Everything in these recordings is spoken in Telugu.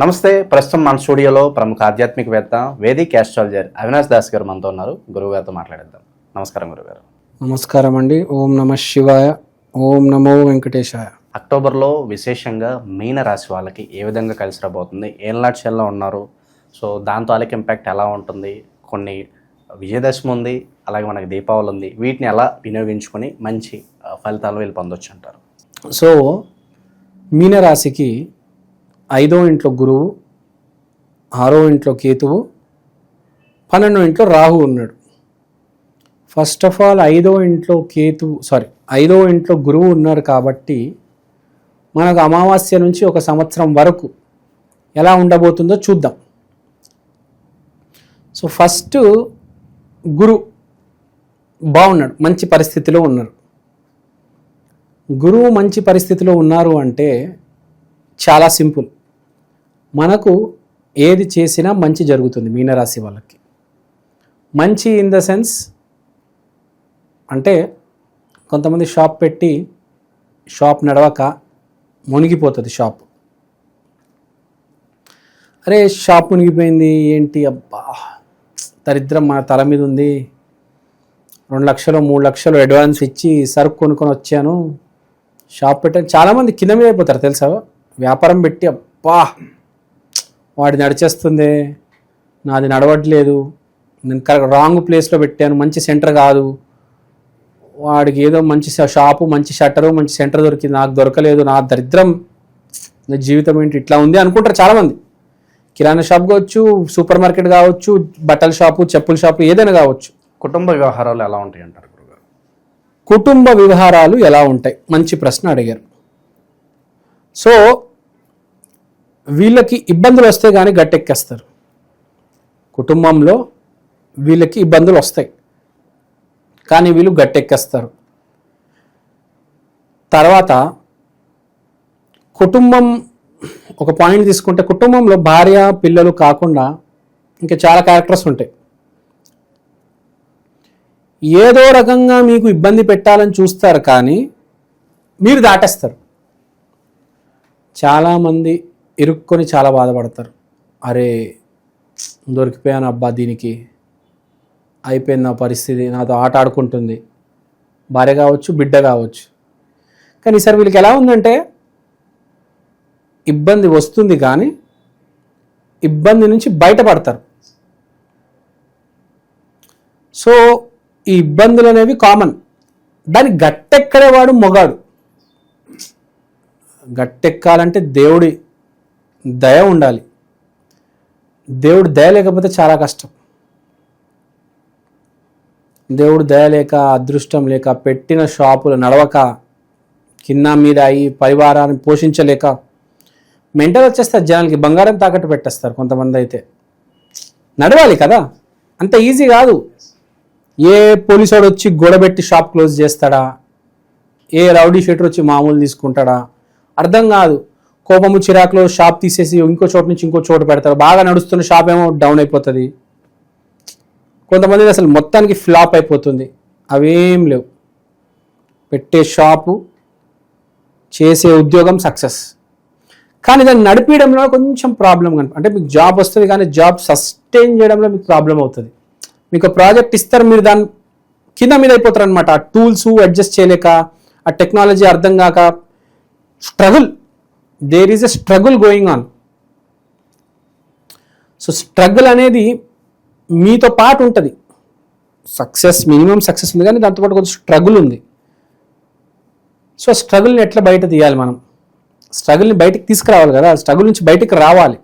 నమస్తే ప్రస్తుతం మన స్టూడియోలో ప్రముఖ ఆధ్యాత్మికవేత్త వేదిక్ ఆస్ట్రాలజర్ అవినాష్ దాస్ గారు మనతో ఉన్నారు. గురువు గారితో మాట్లాడేద్దాం. నమస్కారం గురుగారు నమస్కారం అండి. ఓం నమ శివాయ ఓం నమో వెంకటేశాయ. అక్టోబర్లో విశేషంగా మీన రాశి వాళ్ళకి ఏ విధంగా కలిసి రాబోతుంది? ఏం లాడ్షల్లో ఉన్నారు. సో దాని తాలూకు ఇంపాక్ట్ ఎలా ఉంటుంది? కొన్ని విజయదశమి ఉంది అలాగే మనకి దీపావళి ఉంది. వీటిని ఎలా వినియోగించుకొని మంచి ఫలితాలు వీళ్ళు పొందొచ్చు అంటారు? సో మీనరాశికి ఐదో ఇంట్లో గురువు ఆరో ఇంట్లో కేతువు పన్నెండో ఇంట్లో రాహు ఉన్నాడు. ఫస్ట్ ఆఫ్ ఆల్ ఐదో ఇంట్లో కేతువు సారీ ఐదో ఇంట్లో గురువు ఉన్నారు కాబట్టి మనకు అమావాస్య నుంచి ఒక సంవత్సరం వరకు ఎలా ఉండబోతుందో చూద్దాం. సో ఫస్ట్ గురు బాగున్నాడు మంచి పరిస్థితిలో ఉన్నారు. గురువు మంచి పరిస్థితిలో ఉన్నారు అంటే చాలా సింపుల్. మనకు ఏది చేసినా మంచి జరుగుతుంది మీనరాశి వాళ్ళకి. మంచి ఇన్ ద సెన్స్ అంటే కొంతమంది షాప్ పెట్టి షాప్ నడవక మునిగిపోతుంది షాప్ అరే షాప్ మునిగిపోయింది ఏంటి అబ్బా! దరిద్రం మన తల మీద ఉంది. రెండు లక్షలు మూడు లక్షలు అడ్వాన్స్ ఇచ్చి సరుకు కొనుక్కొని వచ్చాను. షాప్ పెట్టాను. చాలామంది కింద మీద అయిపోతారు తెలుసా? వ్యాపారం పెట్టి అబ్బా! వాడి నడిచేస్తుంది. నాది నడవట్లేదు. నేను కరెక్ట్ రాంగ్ ప్లేస్లో పెట్టాను. మంచి సెంటర్ కాదు. వాడికి ఏదో మంచి షాపు మంచి షట్టరు మంచి సెంటర్ దొరికింది. నాకు దొరకలేదు. నా దరిద్రం నా జీవితం ఏంటి? ఇట్లా ఉంది అనుకుంటారు చాలామంది. కిరాణా షాప్ కావచ్చు సూపర్ మార్కెట్ కావచ్చు బట్టల షాపు చెప్పుల షాపు ఏదైనా కావచ్చు. కుటుంబ వ్యవహారాలు ఎలా ఉంటాయి అంటారు కుటుంబ వ్యవహారాలు ఎలా ఉంటాయి? మంచి ప్రశ్న అడిగారు. సో వీళ్ళకి ఇబ్బందులు వస్తే కానీ గట్టెక్కేస్తారు. కుటుంబంలో వీళ్ళకి ఇబ్బందులు వస్తాయి. కానీ వీళ్ళు గట్టెక్కేస్తారు. తర్వాత కుటుంబం ఒక పాయింట్ తీసుకుంటే కుటుంబంలో భార్య పిల్లలు కాకుండా ఇంకా చాలా క్యారెక్టర్స్ ఉంటాయి. ఏదో రకంగా మీకు ఇబ్బంది పెట్టాలని చూస్తారు కానీ మీరు దాటేస్తారు. చాలామంది ఇరుక్కొని చాలా బాధపడతారు. అరే దొరికిపోయాను అబ్బా దీనికి. అయిపోయింది నా పరిస్థితి నాతో ఆట ఆడుకుంటుంది. భార్య కావచ్చు బిడ్డ కావచ్చు. కానీ ఈసారి వీళ్ళకి ఎలా ఉందంటే ఇబ్బంది వస్తుంది కానీ ఇబ్బంది నుంచి బయటపడతారు. సో ఈ ఇబ్బందులు అనేవి కామన్. దాని గట్టెక్కడేవాడు మొగాడు. గట్టెక్కాలంటే దేవుడి దయ ఉండాలి. దేవుడు దయ లేకపోతే చాలా కష్టం. దేవుడు దయ లేక అదృష్టం లేక పెట్టిన షాపులు నడవక కింద మీద అయి పరివారాన్ని పోషించలేక మెంటల్ వచ్చేస్తారు జనాలకి బంగారం తాకట్టు పెట్టేస్తారు కొంతమంది అయితే. నడవాలి కదా? అంత ఈజీ కాదు. ఏ పోలీసోడు వచ్చి గోడబెట్టి షాప్ క్లోజ్ చేస్తాడా? ఏ రౌడీ షెటర్ వచ్చి మామూలు తీసుకుంటాడా? అర్థం కాదు. కోపము చిరాకులో షాప్ తీసేసి ఇంకో చోటు నుంచి ఇంకో చోటు పెడతారు. బాగా నడుస్తున్న షాప్ ఏమో డౌన్ అయిపోతుంది. కొంతమంది అసలు మొత్తానికి ఫ్లాప్ అయిపోతుంది. అవేం లేవు. పెట్టే షాపు చేసే ఉద్యోగం సక్సెస్. కానీ దాన్ని నడిపించడంలో కొంచెం ప్రాబ్లం కనుక అంటే మీకు జాబ్ వస్తుంది కానీ జాబ్ సస్టైన్ చేయడంలో మీకు ప్రాబ్లం అవుతుంది. మీకు ప్రాజెక్ట్ ఇస్తారు మీరు దాని కింద మీద అయిపోతారు అనమాట ఆ టూల్స్ అడ్జస్ట్ చేయలేక ఆ టెక్నాలజీ అర్థం కాక struggle. There is a struggle going on so struggle అనేది మీతో పాటు ఉంటుంది. సక్సెస్ మినిమం సక్సెస్ ఉంది కానీ దాంతోపాటు కొంచెం స్ట్రగుల్ ఉంది. సో స్ట్రగుల్ని ఎట్లా బయట తీయాలి మనం? స్ట్రగుల్ని బయటకు తీసుకురావాలి కదా. స్ట్రగుల్ నుంచి బయటకు రావాలి.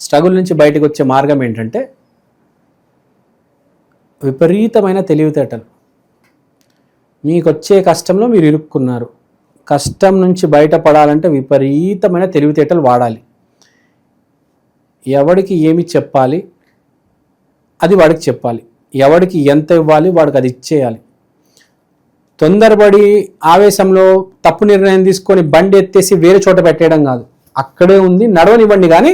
స్ట్రగుల్ నుంచి బయటకు వచ్చే మార్గం ఏంటంటే విపరీతమైన తెలివితేటలు. మీకు వచ్చే కష్టంలో మీరు ఇరుక్కున్నారు. కష్టం నుంచి బయటపడాలంటే విపరీతమైన తెలివితేటలు వాడాలి. ఎవడికి ఏమి చెప్పాలి? అది వాడికి చెప్పాలి. ఎవడికి ఎంత ఇవ్వాలి? వాడికి అది ఇచ్చేయాలి. తొందరపడి ఆవేశంలో తప్పు నిర్ణయం తీసుకొని బండి ఎత్తేసి వేరే చోట పెట్టేయడం కాదు. అక్కడే ఉంది నడవనివ్వండి కానీ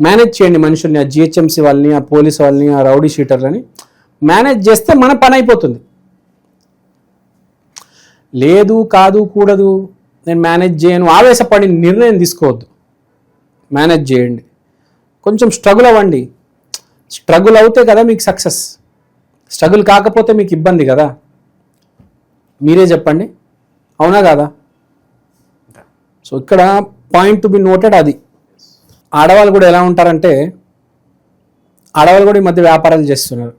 మేనేజ్ చేయండి మనుషుల్ని ఆ జిహెచ్ఎంసీ వాళ్ళని ఆ పోలీస్ వాళ్ళని ఆ రౌడీ షీటర్లని. మేనేజ్ చేస్తే మన పని అయిపోతుంది. లేదు కాదు కూడదు నేను మేనేజ్ చేయను ఆవేశపడి నిర్ణయం తీసుకోవద్దు. మేనేజ్ చేయండి. కొంచెం స్ట్రగుల్ అవ్వండి. స్ట్రగుల్ అవుతే కదా మీకు సక్సెస్ స్ట్రగుల్ కాకపోతే మీకు ఇబ్బంది కదా. మీరే చెప్పండి. అవునా కదా? సో ఇక్కడ పాయింట్ టు బి నోటెడ్ అది. ఆడవాళ్ళు కూడా ఎలా ఉంటారంటే ఆడవాళ్ళు కూడా ఈ మధ్య వ్యాపారాలు చేస్తున్నారు.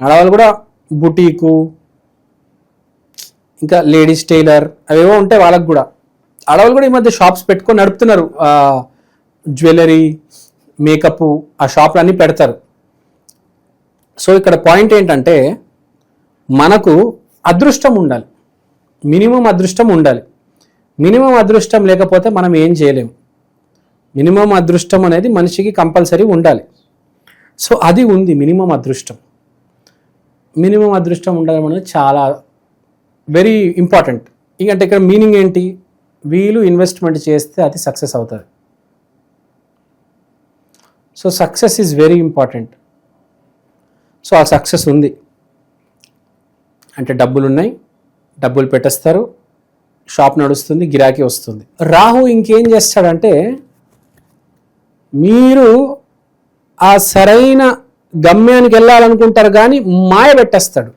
ఆడవాళ్ళు కూడా బుటీకు ఇంకా లేడీస్ టైలర్ అవేవో ఉంటాయి వాళ్ళకి కూడా. ఆడవాళ్ళు కూడా ఈ మధ్య షాప్స్ పెట్టుకొని నడుపుతున్నారు. జ్యువెలరీ మేకప్ ఆ షాప్లు అన్నీ పెడతారు. సో ఇక్కడ పాయింట్ ఏంటంటే మనకు అదృష్టం ఉండాలి. మినిమం అదృష్టం ఉండాలి. మినిమం అదృష్టం లేకపోతే మనం ఏం చేయలేము మినిమం అదృష్టం అనేది మనిషికి కంపల్సరీ ఉండాలి. సో అది ఉంది మినిమం అదృష్టం. మినిమం అదృష్టం ఉండడం అనేది చాలా వెరీ ఇంపార్టెంట్ ఇంకంటే ఇక్కడ మీనింగ్ ఏంటి? వీళ్ళు ఇన్వెస్ట్మెంట్ చేస్తే అది సక్సెస్ అవుతుంది. So success is very important so ఆ సక్సెస్ ఉంది. అంటే డబ్బులు ఉన్నాయి డబ్బులు పెట్టేస్తారు షాప్ నడుస్తుంది గిరాకీ వస్తుంది. రాహు ఇంకేం చేస్తాడంటే మీరు ఆ సరైన గమ్యానికి వెళ్ళాలనుకుంటారు కానీ మాయ పెట్టేస్తాడు.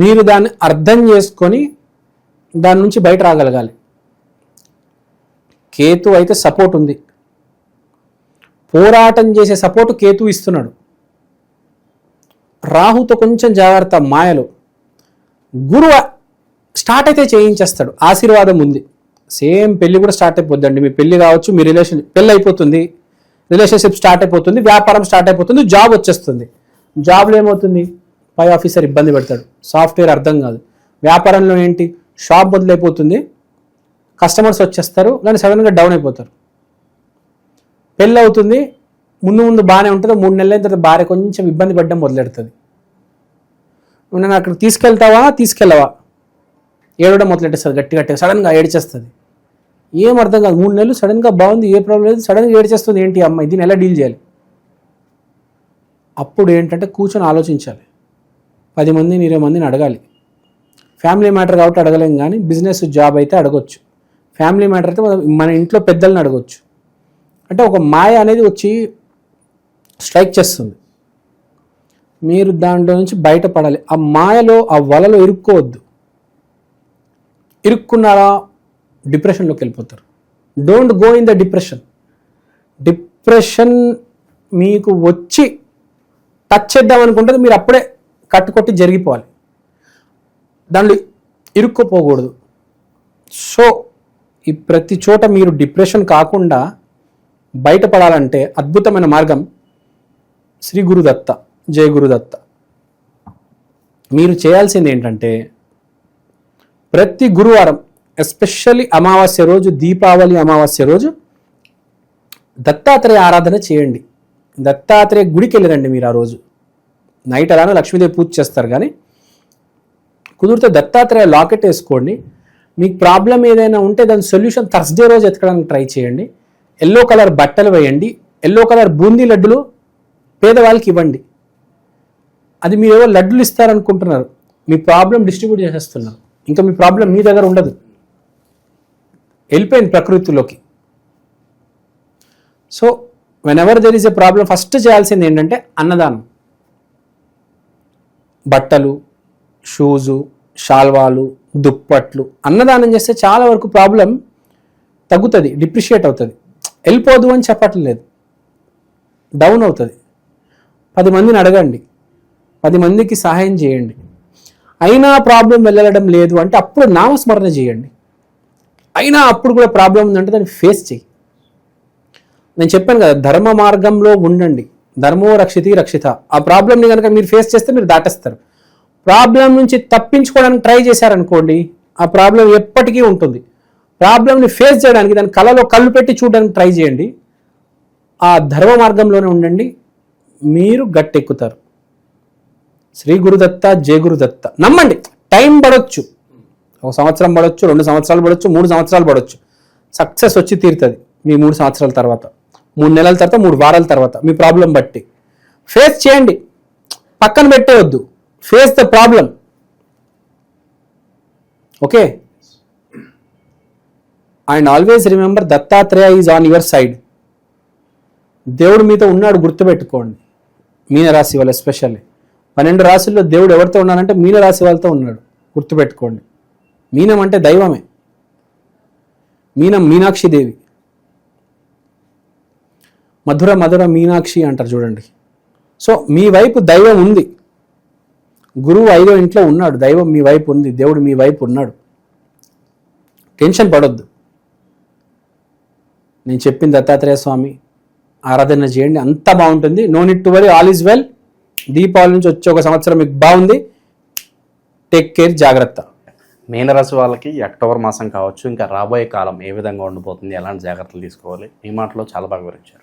మీరు దాన్ని అర్థం చేసుకొని దాని నుంచి బయట రాగలగాలి. కేతు అయితే సపోర్ట్ ఉంది. పోరాటం చేసే సపోర్ట్ కేతు ఇస్తున్నాడు. రాహుతో కొంచెం జాగ్రత్త మాయలు. గురువు స్టార్ట్ అయితే చేయించేస్తాడు. ఆశీర్వాదం ఉంది. సేమ్ పెళ్ళి కూడా స్టార్ట్ అయిపోద్దండి. మీ పెళ్ళి కావచ్చు మీ రిలేషన్ పెళ్ళి అయిపోతుంది. రిలేషన్షిప్ స్టార్ట్ అయిపోతుంది వ్యాపారం స్టార్ట్ అయిపోతుంది జాబ్ వచ్చేస్తుంది. జాబ్లో ఏమవుతుంది? పై ఆఫీసర్ ఇబ్బంది పెడతాడు. సాఫ్ట్వేర్ అర్థం కాదు. వ్యాపారంలో ఏంటి? షాప్ మొదలైపోతుంది. కస్టమర్స్ వచ్చేస్తారు. కానీ సడన్గా డౌన్ అయిపోతారు. పెళ్ళి అవుతుంది. ముందు ముందు బాగానే ఉంటుంది. మూడు నెలల తర్వాత భార్య కొంచెం ఇబ్బంది పడడం మొదలెడుతుంది. నువ్వు నన్ను అక్కడ తీసుకెళ్తావా? తీసుకెళ్ళవా? ఏడవడం మొదలెట్టేస్తుంది గట్టి గట్టిగా. సడన్గా ఏడ్చేస్తుంది. ఏం అర్థం కాదు. మూడు నెలలు సడన్గా బాగుంది. ఏ ప్రాబ్లం లేదు. సడన్గా ఏడ్చేస్తుంది. ఏంటి అమ్మాయి దీన్ని ఎలా డీల్ చేయాలి. అప్పుడు ఏంటంటే కూర్చొని ఆలోచించాలి. పది మందిని ఇరవై మందిని అడగాలి. ఫ్యామిలీ మ్యాటర్ కాబట్టి అడగలేం కానీ బిజినెస్ జాబ్ అయితే అడగొచ్చు. ఫ్యామిలీ మ్యాటర్ అయితే మనం- మన ఇంట్లో పెద్దల్ని అడగొచ్చు. అంటే ఒక మాయ అనేది వచ్చి స్ట్రైక్ చేస్తుంది. మీరు దాంట్లో నుంచి బయటపడాలి. ఆ మాయలో ఆ వలలో ఇరుక్కోవద్దు. ఇరుక్కున్నారా డిప్రెషన్లోకి వెళ్ళిపోతారు. Don't go in the depression depression మీకు వచ్చి టచ్ చేద్దాం అనుకుంటే మీరు అప్పుడే కట్టుకొట్టి జరిగిపోవాలి. దాంట్లో ఇరుక్కుపోకూడదు. సో ఈ ప్రతి చోట మీరు డిప్రెషన్ కాకుండా బయటపడాలంటే అద్భుతమైన మార్గం శ్రీ గురుదత్త జయ గురుదత్త. మీరు చేయాల్సింది ఏంటంటే ప్రతి గురువారం ఎస్పెషల్లీ అమావాస్య రోజు దీపావళి అమావాస్య రోజు దత్తాత్రేయ ఆరాధన చేయండి. దత్తాత్రేయ గుడికి వెళ్ళిరండి మీరు ఆ రోజు. నైట్ అలానే లక్ష్మీదేవి పూజ చేస్తారు కానీ కుదిరితే దత్తాత్రేయ లాకెట్ వేసుకోండి. మీకు ప్రాబ్లం ఏదైనా ఉంటే దాని సొల్యూషన్ థర్స్డే రోజు ఎతకడానికి ట్రై చేయండి. ఎల్లో కలర్ బట్టలు వేయండి. ఎల్లో కలర్ బూందీ లడ్డులు పేదవాళ్ళకి ఇవ్వండి. అది మీరు ఏవో లడ్డులు ఇస్తారనుకుంటున్నారు. మీ ప్రాబ్లం డిస్ట్రిబ్యూట్ చేసేస్తున్నారు. ఇంకా మీ ప్రాబ్లం మీ దగ్గర ఉండదు. వెళ్ళిపోయింది ప్రకృతిలోకి. So whenever there is a problem first చేయాల్సింది ఏంటంటే అన్నదానం. బట్టలు షూజు షాల్వాలు దుప్పట్లు అన్నదానం చేస్తే చాలా వరకు ప్రాబ్లం తగ్గుతుంది డిప్రిషియేట్ అవుతుంది. వెళ్ళిపోదు అని చెప్పట్లేదు. డౌన్ అవుతుంది. పది మందిని అడగండి. పది మందికి సహాయం చేయండి. అయినా ప్రాబ్లం వెళ్ళడం లేదు అంటే అప్పుడు నామస్మరణ చేయండి. అయినా అప్పుడు కూడా ప్రాబ్లం ఉందంటే దాన్ని ఫేస్ చేయి నేను చెప్పాను కదా ధర్మ మార్గంలో ఉండండి. ధర్మో రక్షితి రక్షిత. ఆ ప్రాబ్లమ్ని కనుక మీరు ఫేస్ చేస్తే మీరు దాటేస్తారు. ప్రాబ్లం నుంచి తప్పించుకోవడానికి ట్రై చేశారనుకోండి ఆ ప్రాబ్లం ఎప్పటికీ ఉంటుంది. ప్రాబ్లమ్ని ఫేస్ చేయడానికి దాని కళలో కళ్ళు పెట్టి చూడడానికి ట్రై చేయండి. ఆ ధర్మ మార్గంలోనే ఉండండి. మీరు గట్టెక్కుతారు. శ్రీ గురుదత్త జయ గురుదత్త. నమ్మండి టైం పడవచ్చు ఒక సంవత్సరం పడవచ్చు రెండు సంవత్సరాలు పడవచ్చు మూడు సంవత్సరాలు పడవచ్చు సక్సెస్ వచ్చి తీరుతుంది మీ మూడు సంవత్సరాల తర్వాత. మూడు నెలల తర్వాత మూడు వారాల తర్వాత మీ ప్రాబ్లం బట్టి. ఫేస్ చేయండి. పక్కన పెట్టేయొద్దు. Face the problem okay? And always remember Dattatreya is on your side దేవుడు మీతో ఉన్నాడు గుర్తుపెట్టుకోండి. మీనరాశి వాళ్ళు ఎస్పెషల్లీ పన్నెండు రాశుల్లో దేవుడు ఎవరితో ఉన్నాడంటే మీనరాశి వాళ్ళతో ఉన్నాడు. గుర్తుపెట్టుకోండి. మీనం అంటే దైవమే. మీనం మీనాక్షి దేవి. మధుర మధుర మీనాక్షి అంటారు చూడండి. సో మీ వైపు దైవం ఉంది. గురువు ఐదో ఇంట్లో ఉన్నాడు. దైవం మీ వైపు ఉంది. దేవుడు మీ వైపు ఉన్నాడు. టెన్షన్ పడొద్దు. నేను చెప్పింది దత్తాత్రేయ స్వామి ఆరాధన చేయండి. అంత బాగుంటుంది. No need to worry all is well Deepavali నుంచి వచ్చే ఒక సంవత్సరం మీకు బాగుంది. టేక్ కేర్ జాగ్రత్త. మీనరాశి వాళ్ళకి అక్టోబర్ మాసం కావచ్చు ఇంకా రాబోయే కాలం ఏ విధంగా ఉండిపోతుంది ఎలాంటి జాగ్రత్తలు తీసుకోవాలి ఈ మాటలో చాలా బాగా వివరించారు.